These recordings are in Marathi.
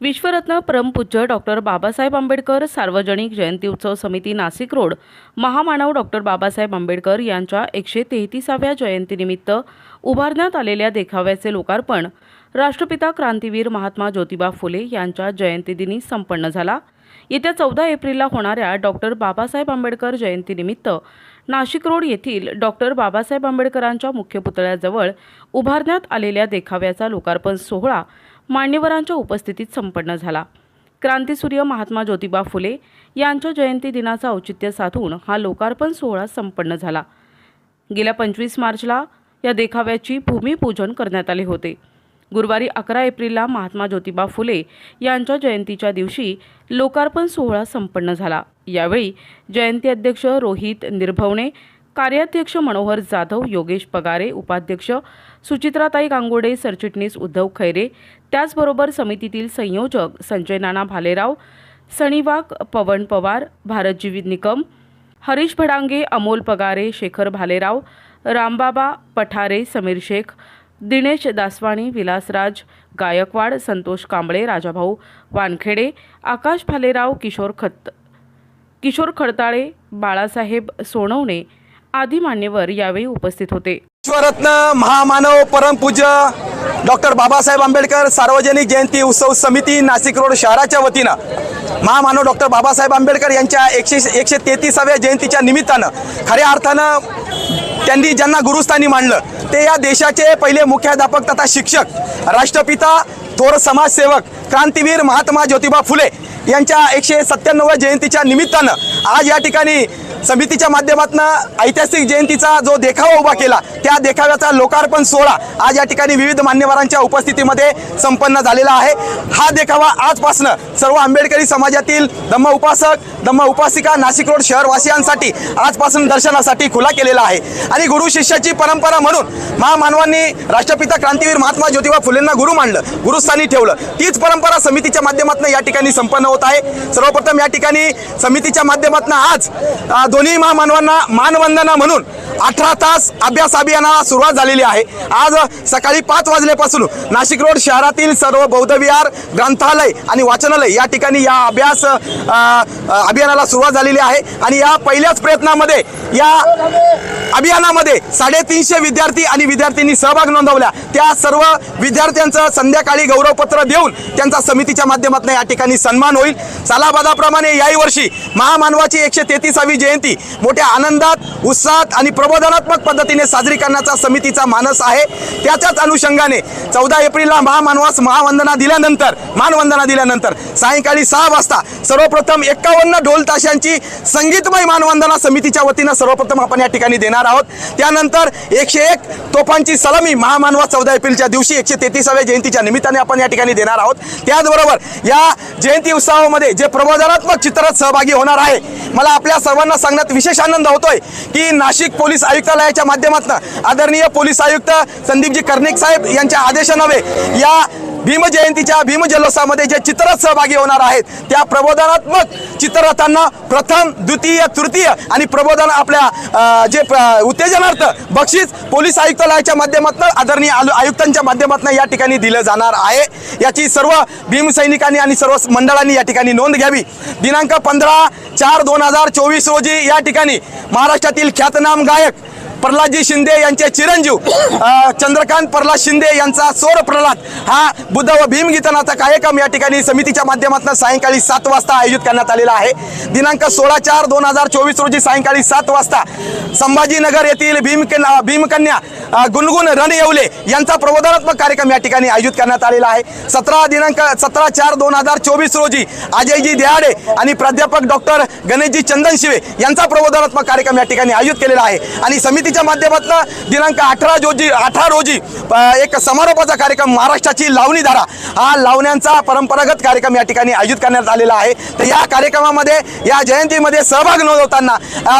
विश्वरत्न परमपूज्य डॉक्टर बाबासाहेब आंबेडकर सार्वजनिक जयंती उत्सव समिती नाशिक रोड महामानव डॉक्टर बाबासाहेब आंबेडकर यांच्या एकशे तेहतीसाव्या जयंतीनिमित्त उभारण्यात आलेल्या देखाव्याचे लोकार्पण राष्ट्रपिता क्रांतीवीर महात्मा ज्योतिबा फुले यांच्या जयंतीदिनी संपन्न झाला. येत्या चौदा एप्रिलला होणाऱ्या डॉक्टर बाबासाहेब आंबेडकर जयंतीनिमित्त नाशिक रोड येथील डॉक्टर बाबासाहेब आंबेडकरांच्या मुख्य पुतळ्याजवळ उभारण्यात आलेल्या देखाव्याचा लोकार्पण सोहळा मान्यवरांच्या उपस्थितीत संपन्न झाला. क्रांतीसूर्य महात्मा ज्योतिबा फुले यांच्या जयंती दिनाचं औचित्य साधून हा लोकार्पण सोहळा संपन्न झाला. गेल्या पंचवीस मार्चला या देखाव्याची भूमिपूजन करण्यात आले होते. गुरुवारी अकरा एप्रिलला महात्मा ज्योतिबा फुले यांच्या जयंतीच्या दिवशी लोकार्पण सोहळा संपन्न झाला. यावेळी जयंती अध्यक्ष रोहित निर्भवणे कार्याध्यक्ष मनोहर जाधव योगेश पगारे उपाध्यक्ष सुचित्राताई गांगोडे सरचिटणीस उद्धव खैरे त्याचबरोबर समितीतील संयोजक संजय नाना भालेराव सणीवाग पवन पवार भारतजीवी निकम हरीश भडांगे अमोल पगारे शेखर भालेराव रामबाबा पठारे समीर शेख दिनेश दासवाणी विलासराज गायकवाड संतोष कांबळे राजाभाऊ वानखेडे आकाश भालेराव किशोर खत किशोर खडताळे बाळासाहेब सोनवणे आदी मान्यवर यावेळी उपस्थित होते. विश्वरत्न महामानव परमपूज्य डॉक्टर बाबासाहेब आंबेडकर सार्वजनिक जयंती उत्सव समिती नाशिक रोड शहराच्या वतीनं महामानव डॉक्टर बाबासाहेब आंबेडकर यांच्या एकशे एकशे तेहतीसाव्या जयंतीच्या निमित्तानं खऱ्या अर्थानं त्यांनी ज्यांना गुरुस्थानी मांडलं ते या देशाचे पहिले मुख्याध्यापक तथा शिक्षक राष्ट्रपिता थोर समाजसेवक क्रांतीवीर महात्मा ज्योतिबा फुले यांच्या एकशे सत्त्याण्णव जयंतीच्या निमित्तानं आज या ठिकाणी समितीच्या माध्यमातून ऐतिहासिक जयंतीचा जो देखावा उभा केला त्या देखाव्याचा लोकार्पण सोहळा आज या ठिकाणी विविध मान्यवरांच्या उपस्थितीमध्ये संपन्न झालेला आहे. हा देखावा आजपासनं सर्व आंबेडकरी समाजातील धम्म उपासक धम्म उपासिका नाशिक रोड शहरवासियांसाठी आजपासून दर्शनासाठी खुला केलेला आहे. आणि गुरु शिष्याची परंपरा म्हणून महामानवांनी राष्ट्रपिता क्रांतीवीर महात्मा ज्योतिबा फुलेंना गुरु मांडलं गुरुस्थानी ठेवलं. तीच परंपरा समितीच्या माध्यमातून या ठिकाणी संपन्न होत आहे. सर्वप्रथम या ठिकाणी समितीच्या माध्यमातून आज दोन्ही महामानवांना मानवंदना म्हणून अठरा तास अभ्यास अभियानाला सुरुवात झालेली आहे. आज सकाळी पाच वाजल्यापासून नाशिक रोड शहरातील सर्व बौद्ध विहार ग्रंथालय आणि वाचनालय या ठिकाणी या अभ्यास अभियानाला सुरुवात झालेली आहे. आणि या पहिल्याच प्रयत्नामध्ये या अभियानामध्ये साडेतीनशे विद्यार्थी आणि विद्यार्थ्यांनी सहभाग नोंदवला त्या सर्व विद्यार्थ्यांचं संध्याकाळी गौरवपत्र देऊन त्यांचा समितीच्या माध्यमातून या ठिकाणी सन्मान होईल. सालाबादाप्रमाणे याही वर्षी महामानवाची एकशे तेहतीसावी जयंती मोठ्या आनंदात उत्साहात आणि प्रबोधनात्मक पद्धतीने साजरी करण्याचा समितीचा मानस आहे. त्याच्याच अनुषंगाने चौदा एप्रिलला महामानवास महावंदना दिल्यानंतर मानवंदना दिल्यानंतर सायंकाळी सहा वाजता सर्वप्रथम एक्कावन्न ढोल ताशांची संगीतमय मानवंदना समितीच्या वतीनं सर्वप्रथम आपण या ठिकाणी देणार आहोत. त्यानंतर एकशे एक तोफांची सलामी महामानवा चौदा एप्रिलच्या दिवशी एकशे तेहतीसाव्या जयंतीच्या निमित्ताने आपण या ठिकाणी देणार आहोत. त्याचबरोबर या जयंती उत्सवामध्ये जे प्रबोधनात्मक चित्रात सहभागी होणार आहे मला आपल्या सर्वांना सांगण्यात विशेष आनंद होतोय की नाशिक पोलीस आयुक्तालयाच्या माध्यमातून आदरणीय पोलीस आयुक्त संदीपजी कर्णिक साहेब यांच्या आदेशानवे या भीम जयंतीच्या भीम जल्लोषामध्ये जे चित्ररथ सहभागी होणार आहेत त्या प्रबोधनात्मक चित्ररथांना प्रथम द्वितीय तृतीय आणि प्रबोधन आपल्या जे प्र- उत्तेजनार्थ बक्षीस पोलीस आयुक्तालयाच्या माध्यमातून आदरणीय आलु- आयुक्तांच्या माध्यमातून या ठिकाणी दिलं जाणार आहे. याची सर्व भीमसैनिकांनी आणि सर्व मंडळांनी या ठिकाणी नोंद घ्यावी. दिनांक पंधरा चार दोन हजार चोवीस रोजी या ठिकाणी महाराष्ट्रातील ख्यातनाम गायक प्रल्हादजी शिंदे यांचे चिरंजीव चंद्रकांत प्रल्हाद शिंदे यांचा सोर प्रल्हाद हा बुद्ध व भीम गीतनाचा कार्यक्रम या ठिकाणी समितीच्या माध्यमातून सायंकाळी सात वाजता आयोजित करण्यात आलेला आहे. दिनांक सोळा चार दोन हजार चोवीस रोजी सायंकाळी सात वाजता संभाजीनगर येथील भीमकन्या भीमकन्या गुणगुण रणयवले यांचा प्रबोधनात्मक कार्यक्रम या ठिकाणी आयोजित करण्यात आलेला आहे. सतरा दिनांक सतरा चार दोन हजार चोवीस रोजी अजयजी देहाडे आणि प्राध्यापक डॉक्टर गणेशजी चंदनशिवे यांचा प्रबोधनात्मक कार्यक्रम या ठिकाणी आयोजित केलेला आहे. आणि समितीच्या माध्यमातून दिनांक अठरा रोजी अठरा रोजी एक समारोपाचा कार्यक्रम महाराष्ट्राची लावणी धारा हा लावण्यांचा परंपरागत कार्यक्रम या ठिकाणी आयोजित करण्यात आलेला आहे. तर या कार्यक्रमामध्ये या जयंतीमध्ये सहभाग नोंदवताना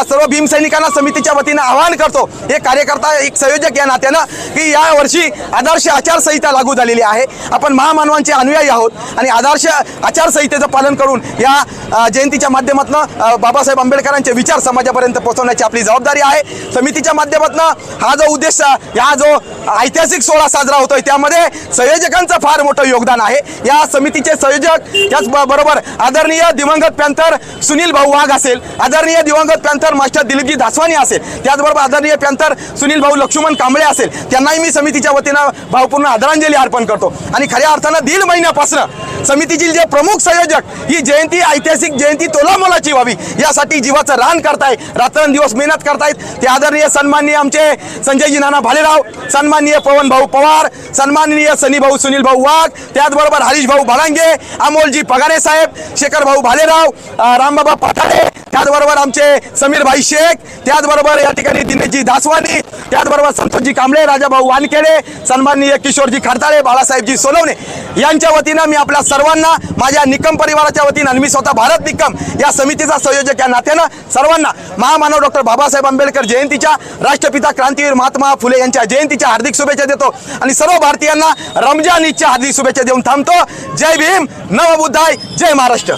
सर्व भीमसैनिकांना समितीच्या वतीनं आवाहन करतो. हे कार्यकर्ता एक संयोजक या नात्यानं की या वर्षी आदर्श आचारसंहिता लागू झालेली आहे. आपण महामानवांचे अनुयायी आहोत आणि आदर्श आचारसंहितेचं पालन करून या जयंतीच्या माध्यमातून बाबासाहेब आंबेडकरांचे विचार समाजापर्यंत पोहोचवण्याची आपली जबाबदारी आहे. समितीच्या माध्यमातून हा जो उद्देश हा जो ऐतिहासिक सोहळा साजरा होतोय त्यामध्ये संयोजकांचं फार मोठं योगदान आहे. या समितीचे संयोजक त्याचबरोबर बरोबर आदरणीय दिवंगत पॅन्थर सुनील भाऊ वाघ असेल आदरणीय दिवंगत पॅन्थर मास्टर दिलीपजी धासवानी असेल त्याचबरोबर आदरणीय पॅन्थर सुनील भाऊ लक्ष्मण कांबळे असेल त्यांनाही मी समितीच्या वतीनं भावपूर्ण आदरांजली अर्पण करतो. आणि खऱ्या अर्थानं दीड महिन्यापासून समितीतील जे प्रमुख संयोजक ही जयंती ऐतिहासिक जयंती तोलामोलाची व्हावी यासाठी जीवाचं रान करताय रात्रंदिवस मेहनत करतायत. ते आदरणीय सन्माननीय आमचे संजयजी नाना भालेराव सन्माननीय पवन भाऊ पवार सन्माननीय सनी भाऊ सुनील भाऊ वाघ त्याचबरोबर हरीश भाऊ भालांगे अमोलजी पगारे साहेब शेखर भाऊ भालेराव रामबाबा पठाडे त्याचबरोबर आमचे समीर भाई शेख त्याचबरोबर या ठिकाणी दिनेशजी दासवानी त्याचबरोबर संतोषजी कांबळे राजाभाऊ वानखेडे सन्माननीय किशोरजी खडताळे बाळासाहेबजी सोनवणे. यांच्या वतीनं मी आपल्या सर्वांना माझ्या निकम परिवाराच्या वतीनं आणि मी स्वतः भारत निकम या समितीचा संयोजक या नात्यानं सर्वांना महामानव डॉक्टर बाबासाहेब आंबेडकर जयंतीच्या राष्ट्रपिता क्रांतीवीर महात्मा फुले यांच्या जयंतीच्या हार्दिक शुभेच्छा देतो. आणि सर्व भारतीयांना रमजान ईदच्या हार्दिक शुभेच्छा देऊन थांबतो. जय भीम नवबुद्धाय जय महाराष्ट्र.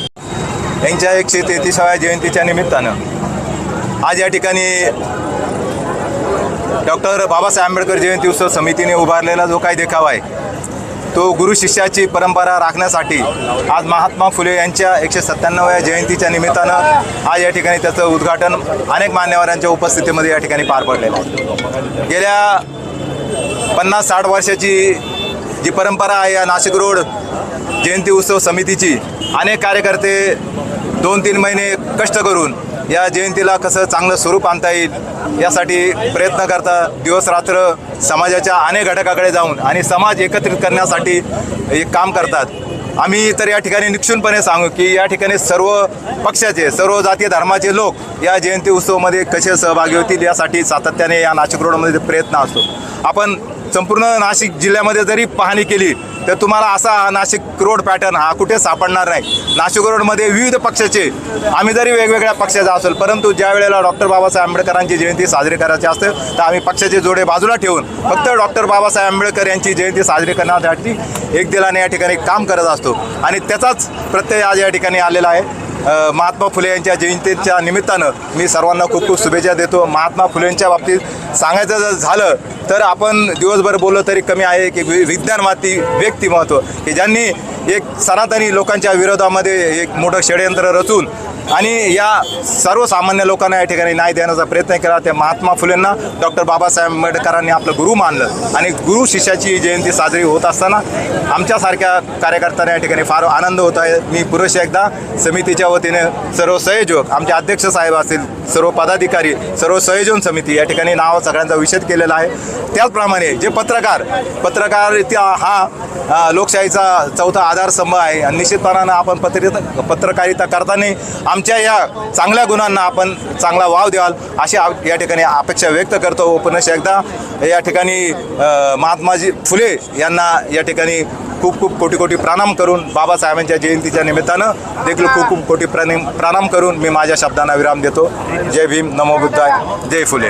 यांच्या एकशे तेहतीसाव्या जयंतीच्या निमित्तानं आज या ठिकाणी डॉक्टर बाबासाहेब आंबेडकर जयंती उत्सव समितीने उभारलेला जो काही देखावा आहे तो गुरु शिष्याची परंपरा राखण्यासाठी आज महात्मा फुले यांच्या एकशे सत्त्याण्णव्या जयंतीच्या निमित्तानं आज या ठिकाणी त्याचं उद्घाटन अनेक मान्यवरांच्या उपस्थितीमध्ये या ठिकाणी पार पडलेलं आहे. गेल्या पन्नास साठ वर्षाची जी परंपरा आहे या नाशिक रोड जयंती उत्सव समितीची अनेक कार्यकर्ते दोन तीन महिने कष्ट करून या जयंतीला कसं चांगलं स्वरूप आणता येईल यासाठी प्रयत्न करता दिवस रात्र समाजाच्या अनेक घटकाकडे जाऊन आणि समाज एकत्रित करण्यासाठी एक काम करतात. आम्ही तर या ठिकाणी निक्षूनपणे सांगू की या ठिकाणी सर्व पक्षाचे सर्व जातीय धर्माचे लोक या जयंती उत्सवामध्ये कसे सहभागी होतील यासाठी सातत्याने या नाशिक रोडमध्ये प्रयत्न असतो. आपण संपूर्ण नाशिक जिल्ह्यामध्ये जरी पाहणी केली तर तुम्हाला असा हा नाशिक रोड पॅटर्न हा कुठे सापडणार नाही. नाशिक रोडमध्ये विविध पक्षाचे आम्ही जरी वेगवेगळ्या पक्षाचा असेल परंतु ज्या वेळेला डॉक्टर बाबासाहेब आंबेडकरांची जयंती साजरी करायची असते तर आम्ही पक्षाचे जोडे बाजूला ठेवून फक्त डॉक्टर बाबासाहेब आंबेडकर यांची जयंती साजरी करण्यासाठी एक दिलाने या ठिकाणी काम करत असतो. आणि त्याचाच प्रत्यय आज या ठिकाणी आलेला आहे. महात्मा फुले यांच्या जयंतीच्या निमित्तानं मी सर्वांना खूप खूप शुभेच्छा देतो. महात्मा फुलेंच्या बाबतीत सांगायचं जर झालं तर आपण दिवसभर बोललो तरी कमी आहे की वि- विज्ञानवादी व्यक्तिमत्व. की ज्यांनी एक सनातनी लोकांच्या विरोधामध्ये एक मोठं षडयंत्र रचून आणि या सर्वसामान्य लोकांना या ठिकाणी न्याय देण्याचा प्रयत्न केला. त्या महात्मा फुलेंना डॉक्टर बाबासाहेब आंबेडकरांनी आपलं गुरु मानलं. आणि गुरु शिष्याची जयंती साजरी होत असताना आमच्यासारख्या कार्यकर्त्यांना या ठिकाणी फार आनंद होत आहे. मी पुरुष एकदा समितीच्या वतीने सर्व संयोजक आमचे अध्यक्ष साहेब असतील सर्व पदाधिकारी सर्व संयोजन समिती या ठिकाणी नाव सगळ्यांचा विषेध केलेला आहे. त्याचप्रमाणे जे पत्रकार पत्रकार हा लोकशाहीचा चौथा आधारस्तंभ आहे. आणि निश्चितपणानं आपण पत्रिका पत्रकारिता करताना आमच्या या चांगल्या गुणांना आपण चांगला वाव द्याल अशी या ठिकाणी अपेक्षा व्यक्त करतो. व एकदा या ठिकाणी महात्माजी फुले यांना या ठिकाणी खूप खूप कोटी कोटी प्रणाम करून बाबासाहेबांच्या जयंतीच्या निमित्तानं देखील खूप खूप कोटी प्रणाम प्रणाम करून मी माझ्या शब्दांना विराम देतो. जय भीम. नमो बुद्धाय. जय फुले.